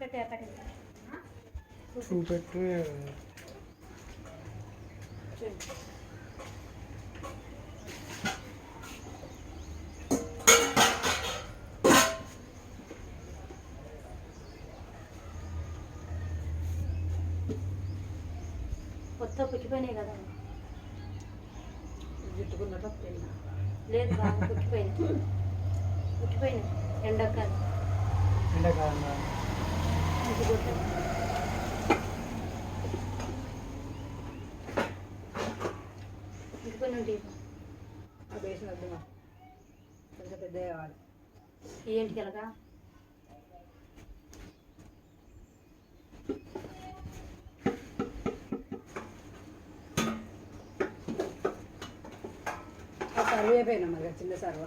చూపెట్టి కొత్త పుచ్చిపోయినాయి కదా. జుట్టుకున్నట్టు. లేదు బాగా పుచ్చిపోయినాయి పుచ్చిపోయినాయి ఎండకాలం. ఎండాకాలం. బేసిన వద్దు. కొంచెం పెద్ద కావాలి. ఏంటి కలగా ఆ సర్వ్ అయిపోయినా మరి చిన్న సర్వ.